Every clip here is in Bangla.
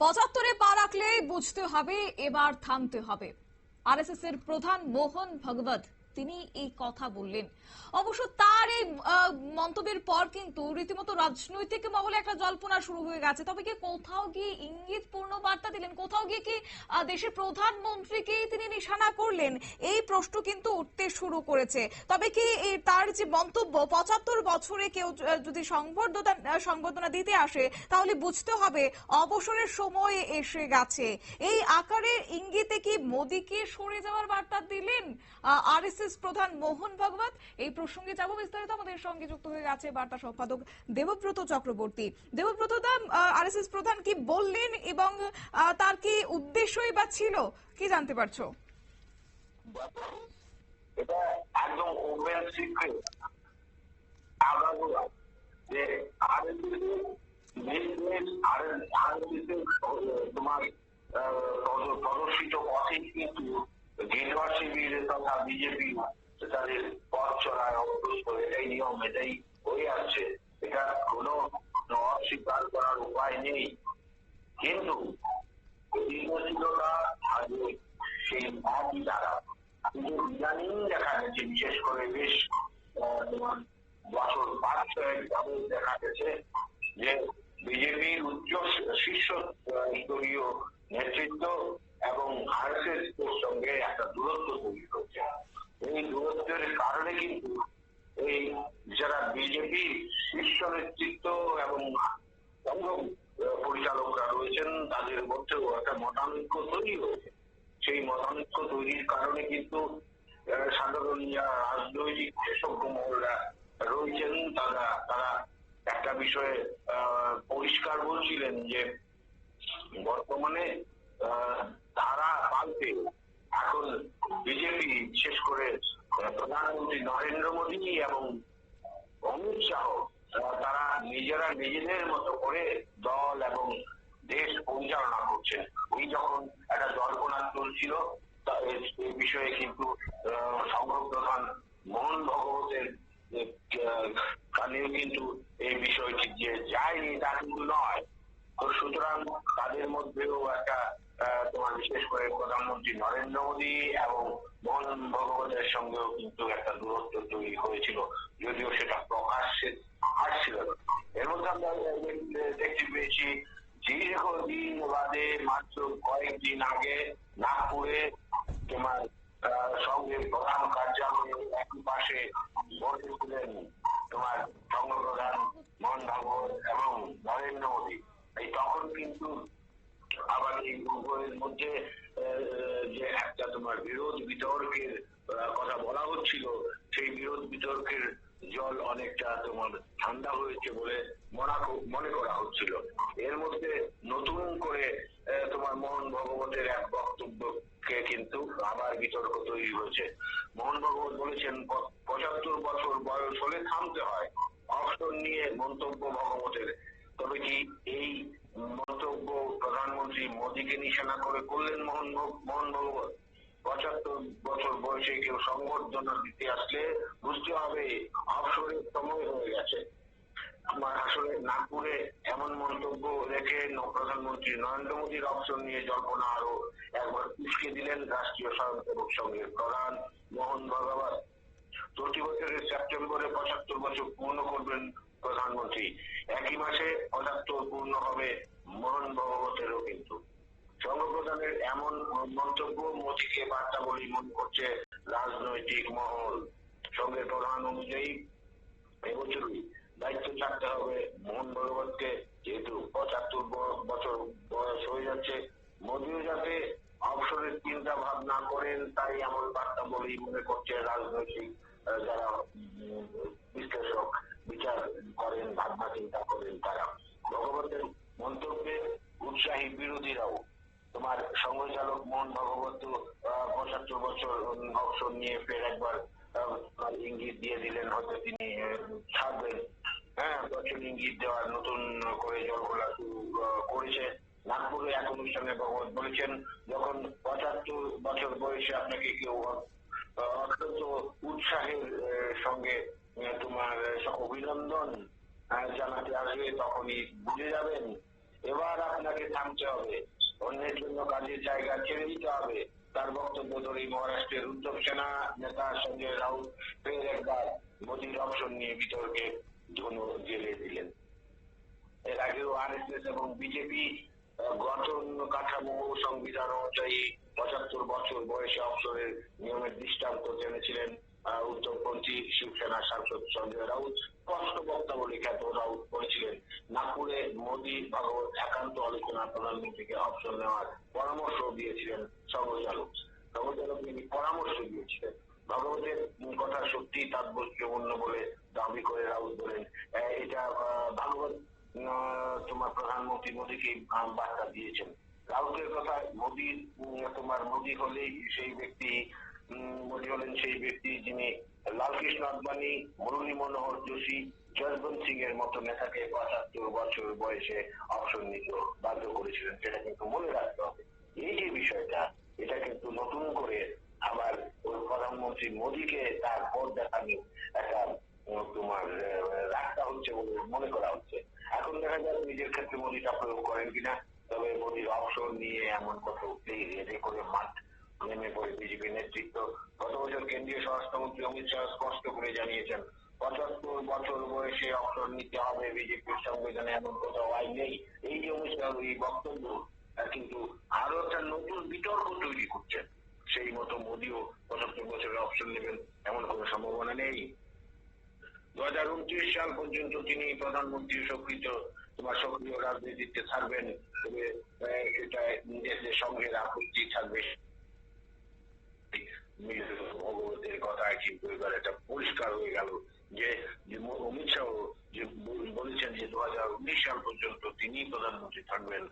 পঁচাত্তরে পা রাখলেই বুঝতে হবে এবার থামতে হবে। আরএসএস এর প্রধান মোহন ভগবত তিনি এই কথা বললেন। অবশ্য তার এই মন্তব্যের পর কিন্তু রীতিমতো রাজনৈতিক মহলে একটা জল্পনা শুরু হয়ে গেছে। তবে কি কোথাও গিয়ে ইঙ্গিতপূর্ণ বার্তা দিলেন? কোথাও গিয়ে কি দেশের প্রধানমন্ত্রীকে তিনি নিশানা করলেন? এই প্রশ্ন কিন্তু উঠতে শুরু করেছে। তবে কি তার যে মন্তব্য, পঁচাত্তর বছরে কেউ যদি সংবর্ধনা সংবর্ধনা দিতে আসে, তাহলে বুঝতে হবে অবসরের সময় এসে গেছে। এই আকারের ইঙ্গিতে কি মোদীকে সরে যাওয়ার বার্তা দিলেন? আরএসএস প্রধান মোহন ভগবত। এই প্রসঙ্গে যাব বিস্তারিত। আমাদের সঙ্গে যুক্ত হয়ে গেছে বার্তা সম্পাদক দেবব্রত চক্রবর্তী। দেবব্রত দা আরএসএস প্রধান কি বললেন এবং তার কি উদ্দেশ্যই বা ছিল? কি জানতে পারছ? এটা একদম ওপেন সিক্রেট আগাগোড়া যে আরএসএস তোমার প্রদর্শিত পথে বিজেপি তাদের পথ নিয়ম এটাই হয়ে আসছে। এটা কোনো অস্বীকার করার উপায় নেই। কিন্তু দীর্ঘশীলতা আজ সেই একই দ্বারা ইদানিং দেখা গেছে বিশেষ করে দূরত্বের কারণে কিন্তু এই যারা বিজেপি শীর্ষ নেতৃত্ব এবং পরিচালকরা রয়েছেন, তাদের মধ্যেও একটা মতানৈক্য তৈরি হয়েছে। সেই মতানৈক্য তৈরির কারণে কিন্তু সাধারণ যারা রাজনৈতিক বিশেষজ্ঞ মহলরা রয়েছেন, তারা তারা একটা বিষয়ে পরিষ্কার বলছিলেন যে বর্তমানে ধারা পাল্টে এখন বিজেপি বিশেষ করে প্রধানমন্ত্রী নরেন্দ্র মোদী এবং অমিত শাহ, তারা নিজেরা নিজেদের মতো করে দল এবং দেশ পরিচালনা করছেন। এই যখন একটা জল্পনা চলছিল এই বিষয়ে কিন্তু সংঘ প্রধান মোহন ভগবতের কানেও কিন্তু এই বিষয়টি যে যায়নি তা কিন্তু নয়। তো সুতরাং তাদের মধ্যেও একটা তোমার বিশেষ করে প্রধানমন্ত্রী নরেন্দ্র মোদী এবং মোহন ভগবতের সঙ্গেও কিন্তু একটা দূরত্ব তৈরি হয়েছিল যদিও সেটা প্রকাশ্যে আসছিল না এর মধ্যে আমরা দেখ- দেখতে পেয়েছি দীর্ঘদিন বাদে মাত্র কয়েকদিন আগে নাগপুরে তোমার আহ, সঙ্গে প্রধান কার্যালয়ে একই পাশে বসেছিলেন তোমার সংঘ প্রধান মোহন ভাগবত এবং নরেন্দ্র মোদী এই তখন কিন্তু আবার এই উভয়ের মধ্যে আহ, যে একটা তোমার বিরোধ বিতর্কের আহ, কথা বলা হচ্ছিল সেই বিরোধ বিতর্কের জল অনেকটা তোমার ঠান্ডা হয়েছে বলে মনে ক- মনে করা হচ্ছিল এর মধ্যে নতুন করে আহ, তোমার মোহন ভগবতের এক বক্তব্যকে কিন্তু আবার বিতর্ক তৈরি হয়েছে মোহন ভগবত বলেছেন "প- পঁচাত্তর বছর বয়স হলে থামতে হয় অবসর নিয়ে মন্তব্য ভগবতের তবে কি এই মন্তব্য প্রধানমন্ত্রী মোদীকে নিশানা করে করলেন মোহন ভগ- মোহন ভগবত পঁচাত্তর বছর বয়সে কেউ সংবর্ধনা দিতে আসলে বুঝতে হবে অবসরের সময় হয়ে গেছে। আমার আসলে নাগপুরে এমন মন্তব্য রেখে প্রধানমন্ত্রী নরেন্দ্র মোদীর অবসর নিয়ে জল্পনা আরও একবার উস্কে দিলেন রাষ্ট্রীয় স্বয়ংসেবক সংঘের প্রধান মোহন ভগবত। প্রতি বছরের সেপ্টেম্বরে পঁচাত্তর বছর পূর্ণ করবেন প্রধানমন্ত্রী। একই মাসে পঁচাত্তর পূর্ণ হবে মোহন ভগবতেরও কিন্তু। সংঘপ্রধানের এমন মন্তব্য মোদীকে বার্তা বলে মনে করছে রাজনৈতিক মহল। সঙ্গে প্রধান অনুযায়ী, এবছরই দায়িত্ব থাকতে হবে মোহন ভগবতকে যেহেতু পঁচাত্তর বছর বয়স হয়ে যাচ্ছে, মোদীও যাতে অবসরের চিন্তা ভাবনা করেন তাই এমন বার্তা বলেই মনে করছে রাজনৈতিক আহ, যারা উম, বিশ্লেষক বিচার করেন ভাবনা চিন্তা করেন তারা ভগবতের মন্তব্যে উৎসাহী বিরোধীরাও সংঘচালক মোহন ভগবত পঁচাত্তর বছর অবসর নিয়ে ফের একবার ইঙ্গিত দিয়ে দিলেন হয়তো তিনি ছাড়বেন হ্যাঁ বছর ইঙ্গিত দেওয়ার নতুন করে জলগোলা করেছে। নাগপুরে এক অনুষ্ঠানে ভগবত বলেছেন, যখন পঁচাত্তর বছর বয়সে আপনাকে কেউ অত্যন্ত উৎসাহের সঙ্গে তোমার অভিনন্দন জানাতে আসবে, তখনই বুঝে যাবেন। এবার আপনাকে থামতে হবে। অন্যের জন্য কাজের জায়গা ছেড়ে দিতে হবে। তার বক্তব্য ধরেই মহারাষ্ট্রের উদ্ধব সেনা নেতা সঞ্জয় রাউত ফের একবার মোদীর অপশন নিয়ে বিতর্কে ধনু জেলে দিলেন। এর আগেও আরএসএস এবং বিজেপি গঠন কাঠামো সংবিধান অনুযায়ী পঁচাত্তর বছর বয়সে অবসরের নিয়মের দৃষ্টান্ত জেনেছিলেন। উত্তরপন্থী শিবসেনা সাংসদ সঞ্জয় রাউত স্পষ্ট বক্তব্য খ্যাত রাউত বলেছিলেন, নাগপুরে মোদী, ভাগবত, একান্ত আলোচনা, প্রধানমন্ত্রীকে অপশন নেওয়ার পরামর্শ দিয়েছিলেন সর্বচালক সর্বচালক তিনি পরামর্শ দিয়েছিলেন। ভগবতের কথা সত্যি তাৎপর্যপূর্ণ বলে দাবি করে রাউত বলেন এটা ভাগবত তোমার প্রধানমন্ত্রী মোদীকে বার্তা দিয়েছেন। রাউতের কথা মোদী তোমার মোদী হলেই সেই ব্যক্তি মোদী হলেন সেই ব্যক্তি যিনি লালকৃষ্ণ আদবানি, মুরলী মনোহর যোশী যশবন্ত সিং এর মতো নেতাকে পঁচাত্তর বছর বয়সে অপশন নিতে বাধ্য করেছিলেন। সেটা কিন্তু মনে রাখতে হবে। এই যে বিষয়টা, এটা কিন্তু নতুন করে আবার ওই প্রধানমন্ত্রী মোদীকে তার পথ দেখানো একটা তোমার রাস্তা হচ্ছে বলে মনে করা হচ্ছে। এখন দেখা যাক নিজের ক্ষেত্রে মোদীটা প্রয়োগ করেন কিনা। তবে মোদীর অবসর নিয়ে এমন কথা উঠলেই রেডে করে মাঠ নেতৃত্ব গত বছর কেন্দ্রীয় স্বরাষ্ট্রমন্ত্রী অমিত শাহ স্পষ্ট করে জানিয়েছেন, পঁচাত্তর বছর বয়সে অবসর নিতে হবে, বিজেপির সংবিধানে এমন কোথাও আইন নেই। এই যে অমিত শাহ এই বক্তব্য কিন্তু আরও একটা নতুন বিতর্ক তৈরি করছেন। সেই মতো মোদীও পঁচাত্তর বছরের অপশন নেবেন, এমন কোনো সম্ভাবনা নেই। দু হাজার উনত্রিশ সাল পর্যন্ত তিনি প্রধানমন্ত্রী সক্রিয় তোমার সক্রিয় রাজনীতিতে থাকবেন, তবে সেটা নিজেদের সঙ্গে আপত্তি থাকবে ভগবতের কথায় কিন্তু এবার এটা পরিষ্কার হয়ে গেল, যে অমিত শাহ, যে বলেছেন যে দু হাজার উনিশ সাল পর্যন্ত তিনি প্রধানমন্ত্রী থাকবেন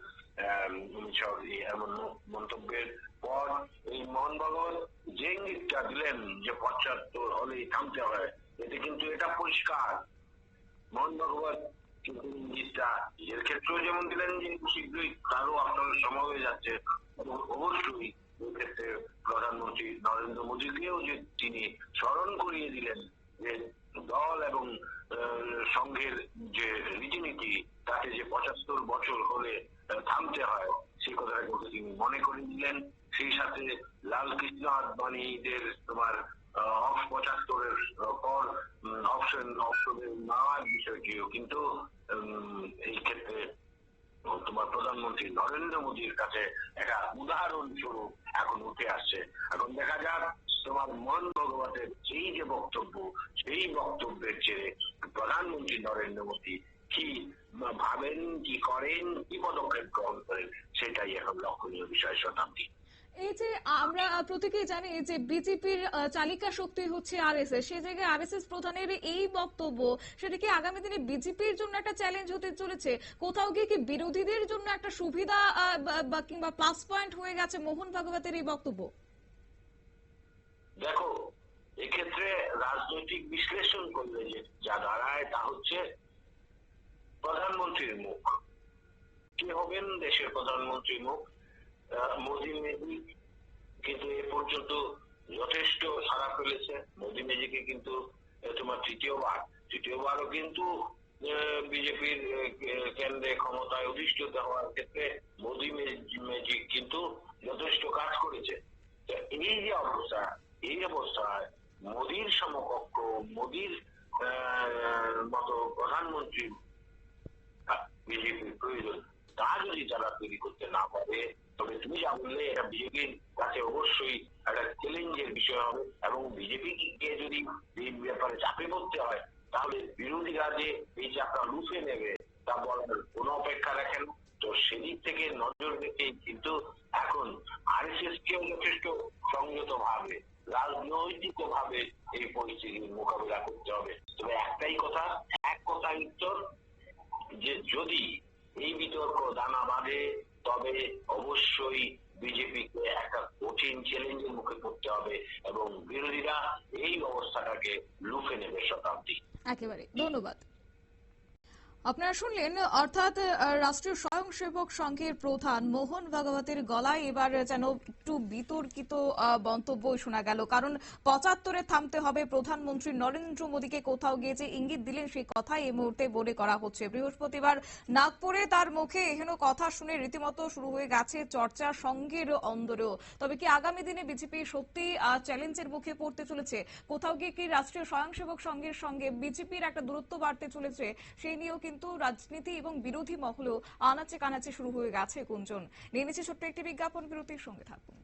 অমিত শাহ এমন মন্তব্যের পর এই মোহন ভগবত যে ইঙ্গিতটা দিলেন যে পঁচাত্তর হলেই থামতে হয়, এতে কিন্তু এটা পরিষ্কার। মোহন ভগবত কিন্তু ইঙ্গিতটা নিজের ক্ষেত্রেও যেমন দিলেন যে শীঘ্রই তারও আপনার সময় হয়ে যাচ্ছে অবশ্যই এক্ষেত্রে প্রধানমন্ত্রী নরেন্দ্র মোদীকেও যে তিনি স্মরণ করিয়ে দিলেন দল এবং সংঘের যে রীতিনীতি, তাতে যে পঁচাত্তর বছর হলে থামতে হয়, সেই কথাটা কিন্তু তিনি মনে করে দিলেন। সেই সাথে লাল কৃষ্ণ আদবানীদের তোমার অফ পঁচাত্তরের পর অপশন, অপশনের নেওয়ার বিষয়টিও কিন্তু এই ক্ষেত্রে তোমার প্রধানমন্ত্রী নরেন্দ্র মোদীর কাছে একটা উদাহরণ স্বরূপ এখন উঠে আসছে। এখন দেখা যাক তোমার মন ভগবতের এই যে বক্তব্য, সেই বক্তব্যের জেরে প্রধানমন্ত্রী নরেন্দ্র মোদী কি ভাবেন, কি করেন, কি পদক্ষেপ গ্রহণ করেন, সেটাই এখন লক্ষণীয় বিষয়, শতাব্দী। এই যে আমরা প্রত্যেকেই জানি যে বিজেপির চালিকা শক্তি হচ্ছে আরএসএস। সেই জায়গায় আরএসএস প্রধানের এই বক্তব্য, সেটা কি আগামী দিনে বিজেপির জন্য একটা চ্যালেঞ্জ হতে চলেছে? কোথাও গিয়ে কি বিরোধীদের জন্য একটা সুবিধা কিংবা প্লাস পয়েন্ট হয়ে গেছে মোহন ভাগবতের এই বক্তব্য? দেখো, এক্ষেত্রে রাজনৈতিক বিশ্লেষণ করলে যে যা দাঁড়ায় তা হচ্ছে প্রধানমন্ত্রীর মুখ। কে হবেন দেশের প্রধানমন্ত্রীর মুখ? মোদী মেজি কিন্তু এ পর্যন্ত যথেষ্ট সারা ফেলেছে। মোদী মেজিকে কিন্তু তোমার তৃতীয়বার। তৃতীয়বারও কিন্তু বিজেপির কেন্দ্রে ক্ষমতায় অধিষ্ঠিত হওয়ার ক্ষেত্রে মোদী ম্যাজিক কিন্তু যথেষ্ট কাজ করেছে। এই যে অবস্থা এই অবস্থায় মোদীর সমকক্ষ, মোদীর মতো প্রধানমন্ত্রী বিজেপির প্রয়োজন। তা যদি তারা তৈরি করতে না পারে, তবে তুমি যা বললে, এটা বিজেপির কাছে অবশ্যই একটা চ্যালেঞ্জের বিষয় হবে। এবং বিজেপি কে যদি এই ব্যাপারে চাপে পড়তে হয়, তাহলে বিরোধীরা যে এই চাপটা লুফে নেবে। তা বলার কোনো অপেক্ষা রাখেন তো সেদিক থেকে নজর রেখেই কিন্তু এখন আরএসএস কেও যথেষ্ট সংযত ভাবে রাজনৈতিক ভাবে এই পরিস্থিতির মোকাবিলা করতে হবে তবে একটাই কথা, এক কথায় উত্তর, যে যদি এই বিতর্ক দানা বাঁধে, তবে অবশ্যই বিজেপিকে একটা কঠিন চ্যালেঞ্জের মুখে পড়তে হবে এবং বিরোধীরা এই অবস্থাটাকে লুফে নেবে শতাব্দী। একেবারে, ধন্যবাদ। আপনারা শুনলেন, অর্থাৎ রাষ্ট্রীয় স্বয়ংসেবক সংঘের প্রধান মোহন ভাগবতের গলায় এবার যেন একটু বিতর্কিত আহ, বক্তব্য শোনা গেল। কারণ পঁচাত্তরে থামতে হবে প্রধানমন্ত্রী নরেন্দ্র মোদীকে। কোথাও গিয়ে যে ইঙ্গিত দিলেন সেই কথাই এই মুহূর্তে বলে করা হচ্ছে। বৃহস্পতিবার নাগপুরে তার মুখে এহেন কথা শুনে রীতিমতো শুরু হয়ে গেছে চর্চা সংঘের অন্দরেও। তবে কি আগামী দিনে বিজেপি সত্যি চ্যালেঞ্জের মুখে পড়তে চলেছে? কোথাও গিয়ে কি রাষ্ট্রীয় স্বয়ংসেবক সংঘের সঙ্গে বিজেপির একটা দূরত্ব বাড়তে চলেছে? সেই নিয়েও কিন্তু রাজনীতি এবং বিরোধী মহলেও আনাচে কানাচে শুরু হয়ে গেছে গুঞ্জন। নিয়ে নিচ্ছে ছোট্ট একটি বিজ্ঞাপন বিরতির সঙ্গে থাকুন।